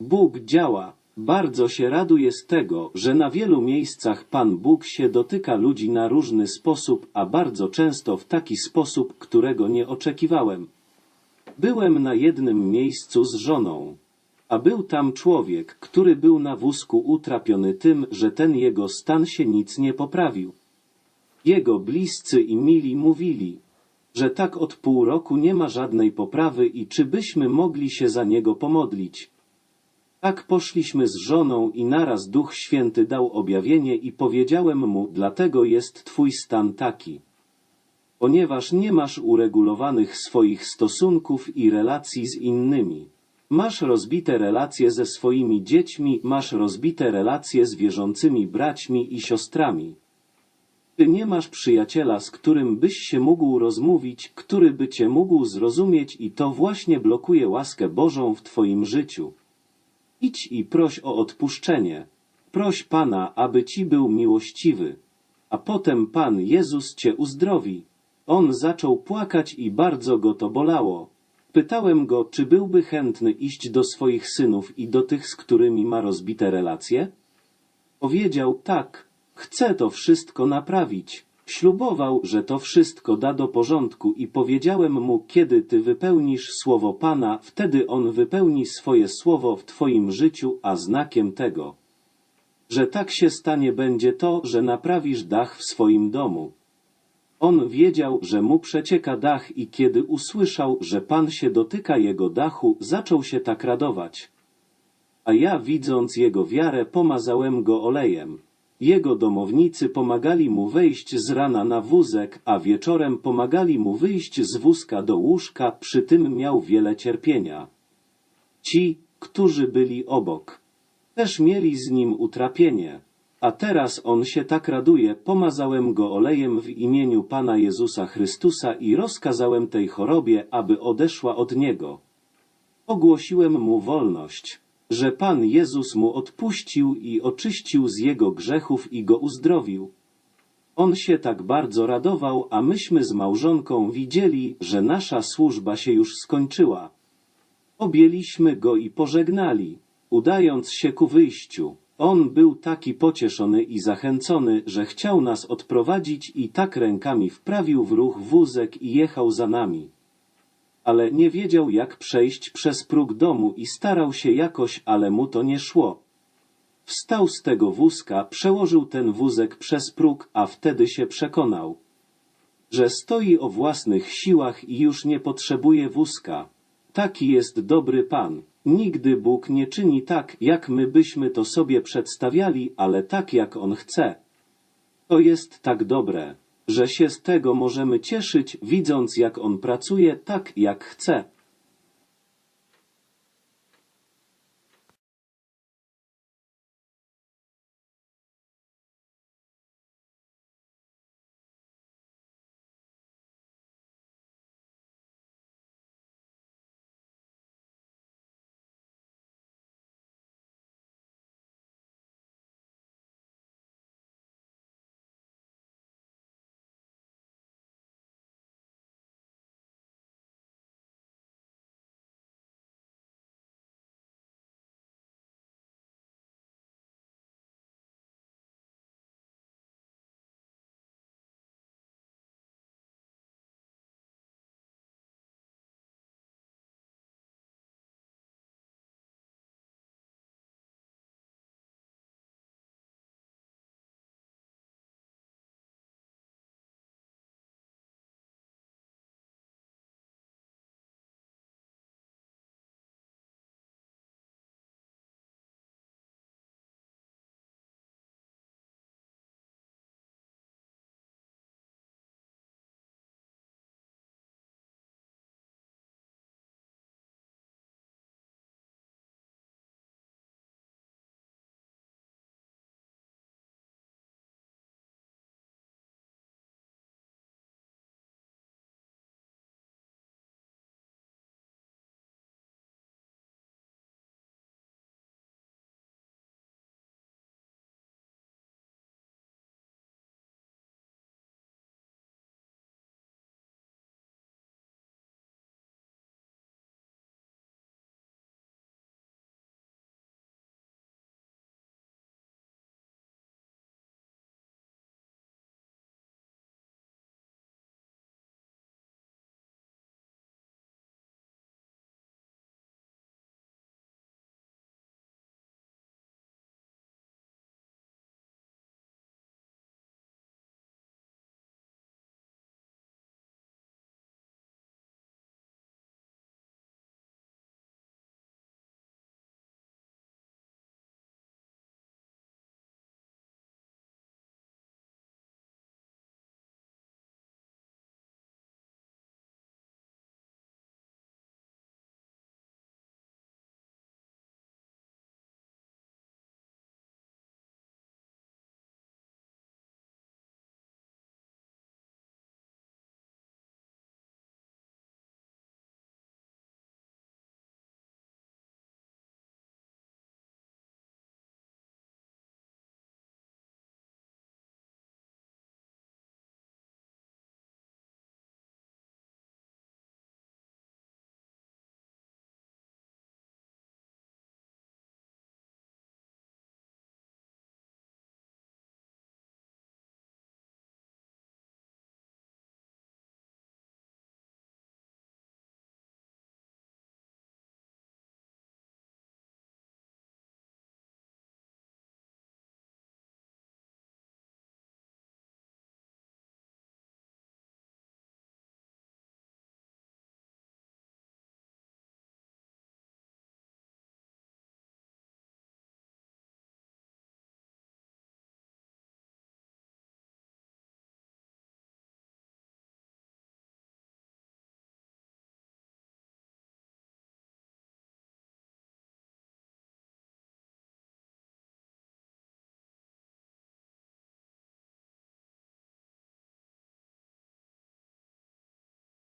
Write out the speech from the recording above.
Bóg działa. Bardzo się raduję z tego, że na wielu miejscach Pan Bóg się dotyka ludzi na różny sposób, a bardzo często w taki sposób, którego nie oczekiwałem. Byłem na jednym miejscu z żoną, a był tam człowiek, który był na wózku utrapiony tym, że ten jego stan się nic nie poprawił. Jego bliscy i mili mówili, że tak od pół roku nie ma żadnej poprawy i czy byśmy mogli się za niego pomodlić. Tak poszliśmy z żoną i naraz Duch Święty dał objawienie i powiedziałem mu, dlatego jest twój stan taki. Ponieważ nie masz uregulowanych swoich stosunków i relacji z innymi. Masz rozbite relacje ze swoimi dziećmi, masz rozbite relacje z wierzącymi braćmi i siostrami. Ty nie masz przyjaciela, z którym byś się mógł rozmówić, który by cię mógł zrozumieć i to właśnie blokuje łaskę Bożą w twoim życiu. Idź i proś o odpuszczenie. Proś Pana, aby ci był miłościwy. A potem Pan Jezus cię uzdrowi. On zaczął płakać i bardzo go to bolało. Pytałem go, czy byłby chętny iść do swoich synów i do tych, z którymi ma rozbite relacje? Powiedział tak, chcę to wszystko naprawić. Ślubował, że to wszystko da do porządku i powiedziałem mu, kiedy ty wypełnisz słowo Pana, wtedy on wypełni swoje słowo w twoim życiu, a znakiem tego, że tak się stanie będzie to, że naprawisz dach w swoim domu. On wiedział, że mu przecieka dach i kiedy usłyszał, że Pan się dotyka jego dachu, zaczął się tak radować. A ja widząc jego wiarę pomazałem go olejem. Jego domownicy pomagali mu wejść z rana na wózek, a wieczorem pomagali mu wyjść z wózka do łóżka, przy tym miał wiele cierpienia. Ci, którzy byli obok, też mieli z nim utrapienie. A teraz on się tak raduje, pomazałem go olejem w imieniu Pana Jezusa Chrystusa i rozkazałem tej chorobie, aby odeszła od niego. Ogłosiłem mu wolność, że Pan Jezus mu odpuścił i oczyścił z jego grzechów i go uzdrowił. On się tak bardzo radował, a myśmy z małżonką widzieli, że nasza służba się już skończyła. Objęliśmy go i pożegnali, udając się ku wyjściu. On był taki pocieszony i zachęcony, że chciał nas odprowadzić i tak rękami wprawił w ruch wózek i jechał za nami. Ale nie wiedział jak przejść przez próg domu i starał się jakoś, ale mu to nie szło. Wstał z tego wózka, przełożył ten wózek przez próg, a wtedy się przekonał, że stoi o własnych siłach i już nie potrzebuje wózka. Taki jest dobry Pan. Nigdy Bóg nie czyni tak, jak my byśmy to sobie przedstawiali, ale tak, jak On chce. To jest tak dobre, że się z tego możemy cieszyć, widząc, jak On pracuje tak, jak chce.